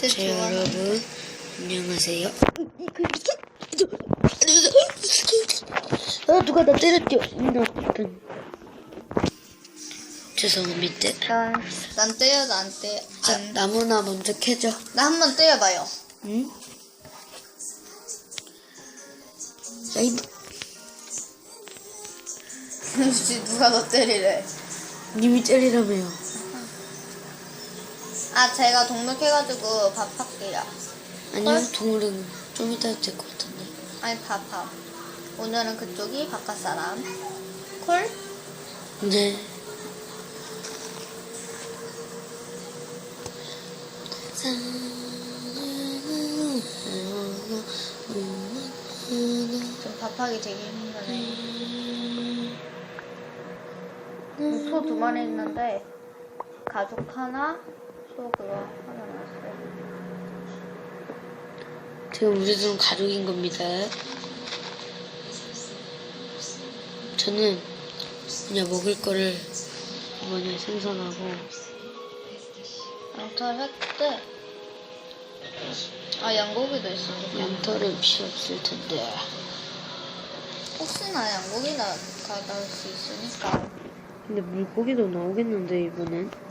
제제 여러분 안녕하세요. 아 누가 나 때렸죠? 나쁜. 죄송합니다. 난, 난 때려도 안 때려. 자 안, 나무나 먼저 캐죠. 나 한 번 때려봐요. 응? 야이 혹시 누가 너 때리래? 님이 때리라며요. 아, 제가 동물 캐가지고 밥 할게요. 아니요 헐? 동물은 좀 이따 될 것 같은데. 아니, 밥, 밥. 오늘은 그쪽이 바깥 사람. 콜? 네. 좀 밥하기 되게 힘드네. 소두 마리 있는데, 가죽 하나, 소 그거 하나 나왔어요. 지금 우리들은 가족인 겁니다. 저는 그냥 먹을 거를 이번에 생산하고 양털 했대. 아, 양고기도 있으니까. 양털은 필요 없을 텐데. 혹시나 양고기나 가져올 수 있으니까. 근데 물고기도 나오겠는데 이번엔?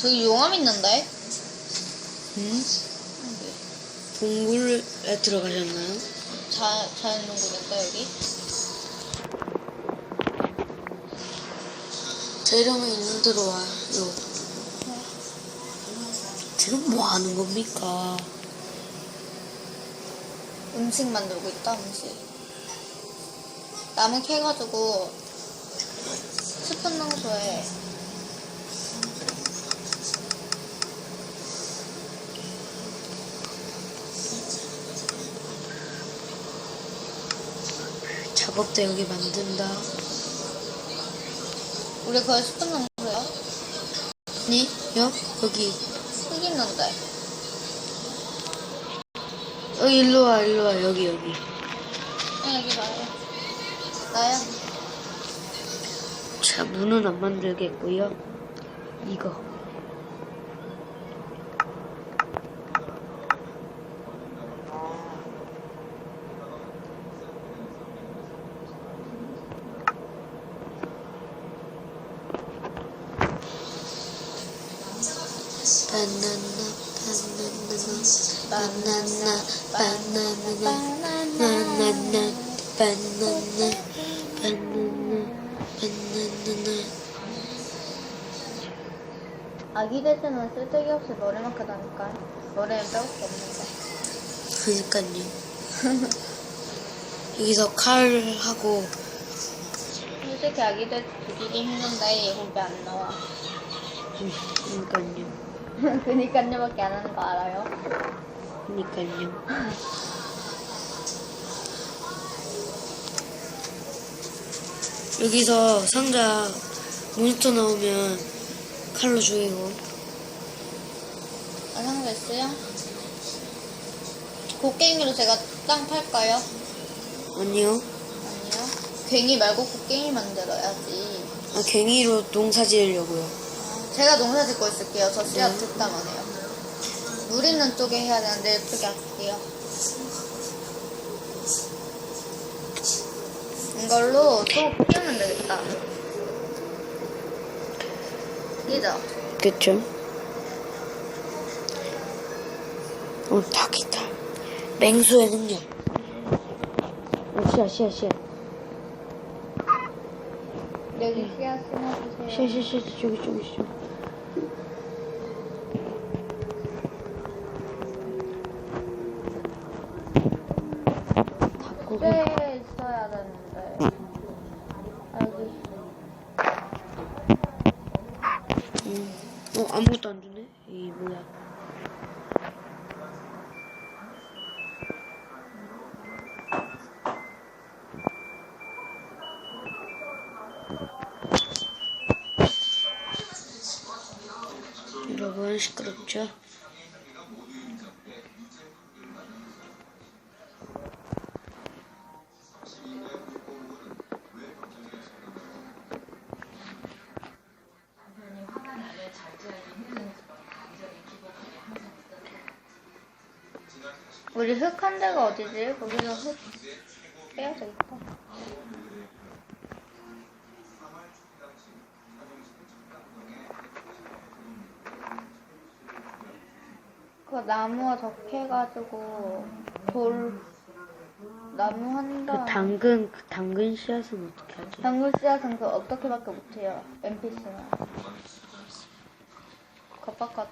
저기 용암 있는데? 응? 동굴에 들어가셨나요? 자, 자연동굴인가, 여기? 제 이름은 일로 들어와요. 지금 뭐 하는 겁니까? 음식 만들고 있다, 음식. 나무 캐가지고, 스푼 농소에 작업대 여기 만든다. 우리 거기 스푼 농소야? 니? 요? 여기. 흙 있는데. 어, 일로 와, 일로 와. 여기, 여기. 아, 여기 나야. 나야. 자, 문은 안 만들겠고요. 이거. 바나나, 바나나, 바나나, 바나나, 바나나, 바나나, 바나나, 바나나. 아기 돼지는 쓸데기 없이 머리만 크다니까. 머리는 뼈밖에 없는데. 그니까요. 여기서 칼하고 솔직히 아기 돼지 죽이기 힘든데, 고기 안 나와. 그니까요. 그니까요밖에 안 하는 거 알아요? 그니까요. 여기서 상자 몬스터 나오면 칼로 죽이고 아, 상자 있어요? 곡괭이로 제가 땅 팔까요? 아니요. 아니요. 괭이 말고 곡괭이 만들어야지. 아 괭이로 농사 지으려고요. 제가 농사 짓고 있을게요. 저 씨앗 듣다만 해요. 물 있는 쪽에 해야 되는데 예쁘게 할게요. 이걸로 또 피우면 되겠다. 그죠? 그쵸? 어, 닭이다. 맹수의 능력. 어, 씨앗, 씨앗, 씨앗. 여기 씨앗 심어주세요. 씨앗, 씨앗, 씨앗, 저기, 저기, 저기. 닭고기. 꽤 있어야 되는데. 여기. 음. 어, 아무것도 안 주네? 이 뭐야. 여러분 시끄럽죠? 흙한 데가 어디지? 거기서 흙 빼야 되겠다. 그 나무와 덕해가지고 돌 나무 한그 다. 당근 그 당근 씨앗은 어떻게 하지? 당근 씨앗은 그 어떻게밖에 못해요. NPC는. 겉밖에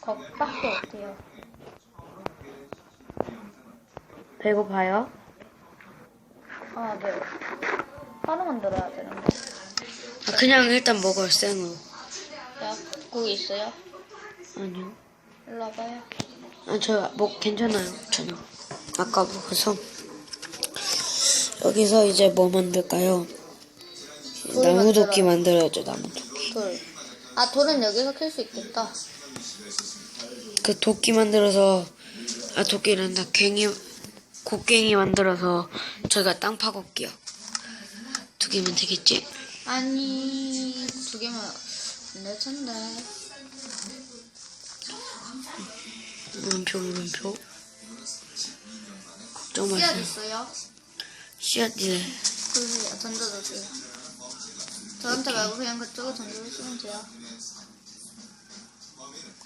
겉밖에 못해요. 배고파요? 아 네. 하루 만들어야 되는데. 아, 그냥 일단 먹어요 생으로. 야 고기 있어요? 아니요. 일로 와봐요. 아, 저, 뭐, 괜찮아요. 저는. 아까 먹어서. 여기서 이제 뭐 만들까요? 돌 나무 도끼 만들어요. 만들어야죠, 나무 도끼. 돌. 아 돌은 여기서 캘 수 있겠다. 그 도끼 만들어서, 아, 도끼란다. 괭이, 곡괭이 만들어서 저희가 땅 파볼게요. 두 개면 되겠지? 아니 두 개만 안될 텐데. 물음표, 물음표. 걱정 씨앗 마세요. 있어요? 씨앗, 이제. 그러세요. 던져주세요. 저한테 말고 그냥 그쪽에 던져주시면 돼요.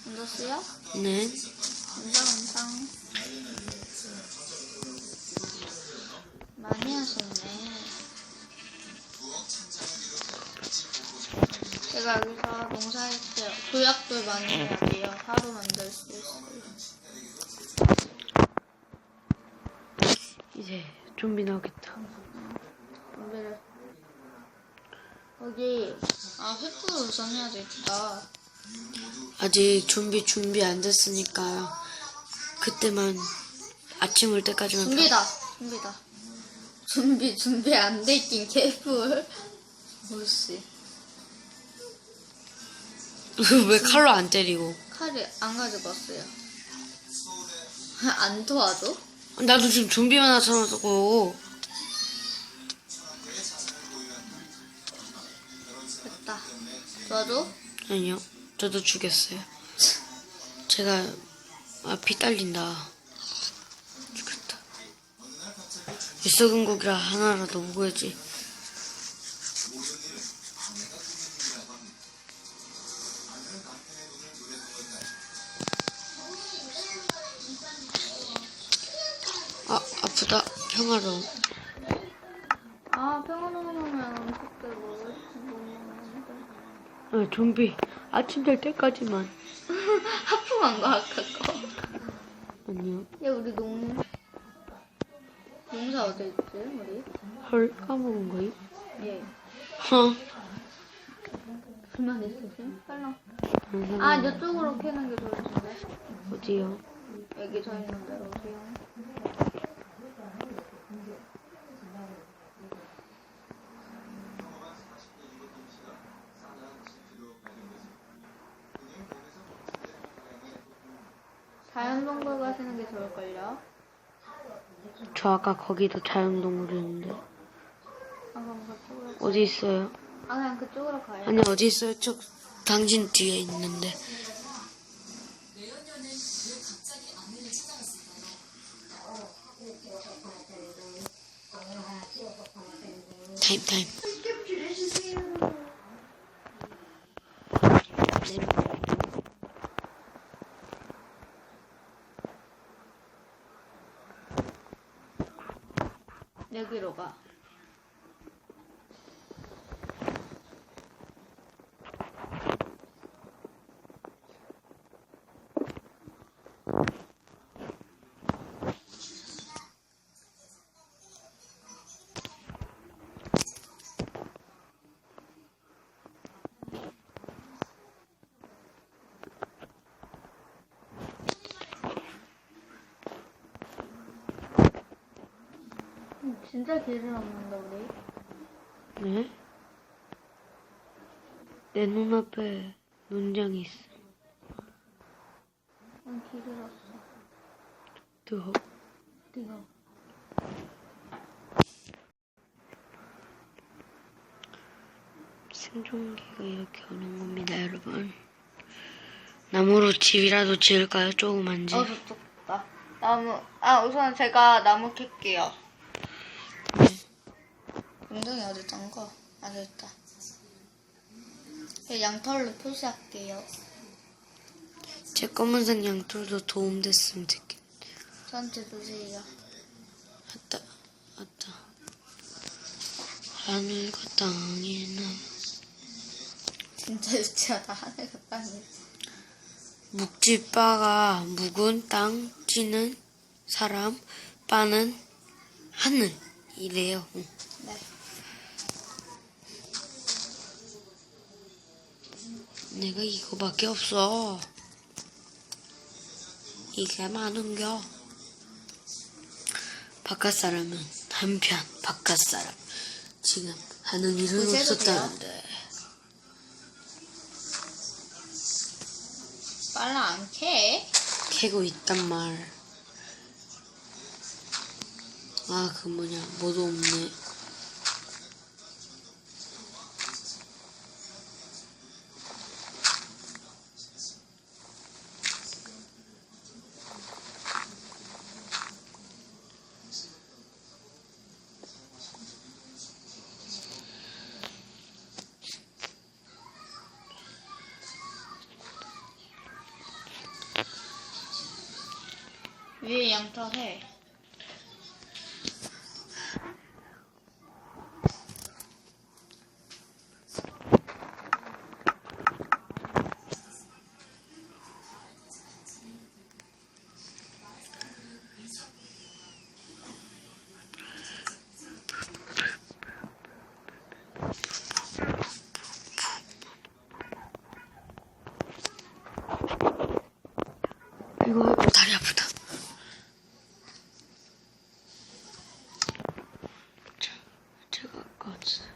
던졌어요? 네. 감사 감사. 많이 하셨네. 제가 여기서 농사할 때 도약돌 많이 해야 돼요. 하루 만들 수 있어요. 이제 좀비 나오겠다. 준비를. 여기 아 횃불 우선 해야 되겠다. 아직 준비 준비 안 됐으니까 그때만 아침 올 때까지만 준비다. 준비다. 준비 준비 안 돼 있긴 개뿔. 오씨. 왜 칼로 안 때리고 칼을 안 가지고 왔어요. 안 도와줘? 나도 지금 준비만 하잖아고 됐다. 도와줘? 아니요 저도 죽였어요 제가 아 피 딸린다 이 썩은 고기라 하나라도 먹어야지. 아 아프다. 평화로워. 아 평화로우면 음식들 먹을 수 먹는데. 아 좀비. 아침 될 때까지만. 하품한 거 아까 거. 아니요. 야 우리 농 농사 어디 있지 우리? 헐 까먹은 거임 예. 허 불만 있으신? 빨라. 음, 아 이쪽으로 캐는 게 좋을 텐데. 어디요? 여기 저 있는 데로 오세요. 자연동굴 가시는 게 좋을걸요? 저 아까 거기도 자연동물이었는데. 어디 있어요? 아 그냥 그쪽으로 가요. 아니 어디 있어요? 저 당신 뒤에 있는데. 타임 타임 여기로 가 진짜 길을 없는다 우리? 네? 내 눈앞에 논장이 있어. 응, 길을 없어. 뜨거. 뜨거워 생존기가 이렇게 오는 겁니다 여러분. 나무로 집이라도 지을까요? 조그만지 어? 봐 나무, 아, 우선 제가 나무 캘게요. 웅덩이 어딨던 거? 아, 됐다. 이 양털로 표시할게요. 제 검은색 양털도 도움됐으면 좋겠. 저한테 주세요. 아따, 아따. 하늘과 땅에는 진짜 유치하다. 하늘과 땅이. 묵지빠가 묵은 땅, 찌는 사람, 빠는 하늘. 이래요. 응. 네. 내가 이거밖에 없어. 이게 많은겨. 바깥 사람은 한편 바깥 사람. 지금 하는 일은 없었다는데. 빨라 안 캐? 캐고 있단 말. 아, 그 뭐냐, 뭐도 없네. 위에 양털 해. 이거 다리 아프다. 자, 제가 아까 왔어요.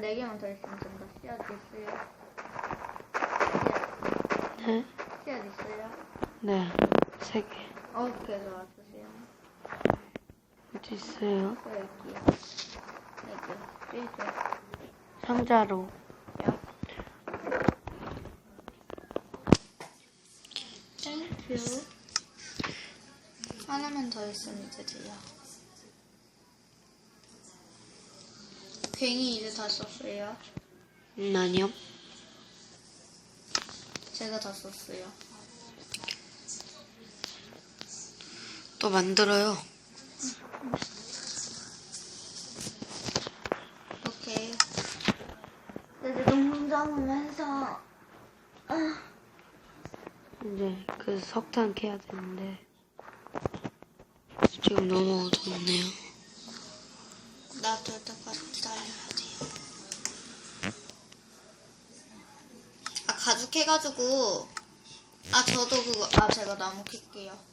씨앗 4개만 더 있으면 된다. 씨앗 있어요? 네? 씨앗, 있어요? 네, 세 개. 어떻게 해서 왔으세요? 어디 있어요? 여기. 여기. 삐져. 상자로. 땡큐. 하나만 더 있으면 이제 돼요. 괜히 이제 다 썼어요. 음, 아니요. 제가 다 썼어요. 또 만들어요. 오케이. 이제 농담하면서 이제 그 석탄 캐야 되는데 지금 너무 어둡네요. 나 될 때까지 기다려야 돼요. 아 가죽 해가지고 아 저도 그거 아 제가 나무 캘게요.